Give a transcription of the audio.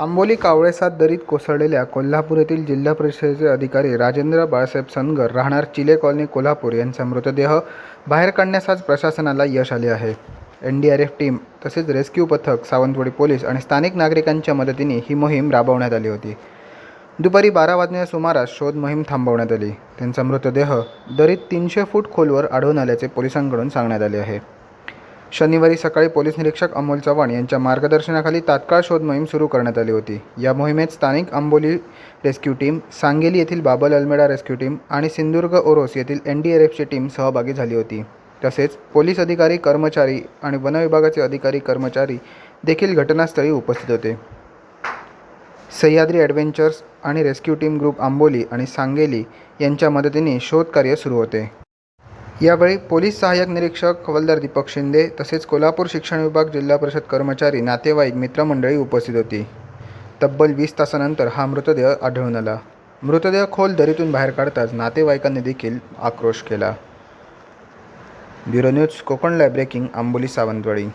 आंबोली कावळेसाद दरीत कोसळलेल्या कोल्हापूर येथील जिल्हा परिषदेचे अधिकारी राजेंद्र बाळासाहेब सनगर राहणार चिले कॉलनी कोल्हापूर यांचा मृतदेह बाहेर काढण्यास आज प्रशासनाला यश आले आहे. N D R F team तसेच रेस्क्यू पथक सावंतवाडी पोलीस आणि स्थानिक नागरिकांच्या मदतीने ही मोहीम राबवण्यात आली होती. दुपारी बारा वाजण्याच्या सुमारास शोध मोहीम थांबवण्यात आली. त्यांचा मृतदेह दरीत तीनशे फूट खोलवर आढळून आल्याचे पोलिसांकडून सांगण्यात आले आहे. शनिवारी सकाळी पोलीस निरीक्षक अमोल चव्हाण यांच्या मार्गदर्शनाखाली तात्काळ शोध मोहीम सुरू करण्यात आली होती. या मोहिमेत स्थानिक आंबोली रेस्क्यू टीम सांगेली येथील बाबल अल्मेडा रेस्क्यू टीम आणि सिंधुदुर्ग ओरोस येथील एन डी आर एफची टीम सहभागी झाली होती. तसेच पोलीस अधिकारी कर्मचारी आणि वनविभागाचे अधिकारी कर्मचारी देखील घटनास्थळी उपस्थित होते. सह्याद्री ॲडव्हेंचर्स आणि रेस्क्यू टीम ग्रुप आंबोली आणि सांगेली यांच्या मदतीने शोधकार्य सुरू होते. यावेळी पोलीस सहाय्यक निरीक्षक हवलदार दीपक शिंदे तसेच कोल्हापूर शिक्षण विभाग जिल्हा परिषद कर्मचारी नातेवाईक मित्रमंडळी उपस्थित होती. तब्बल वीस तासानंतर हा मृतदेह आढळून आला. मृतदेह खोल दरीतून बाहेर काढताच नातेवाईकांनी देखील आक्रोश केला. Bureau news Konkan live breaking Amboli Sawantwadi.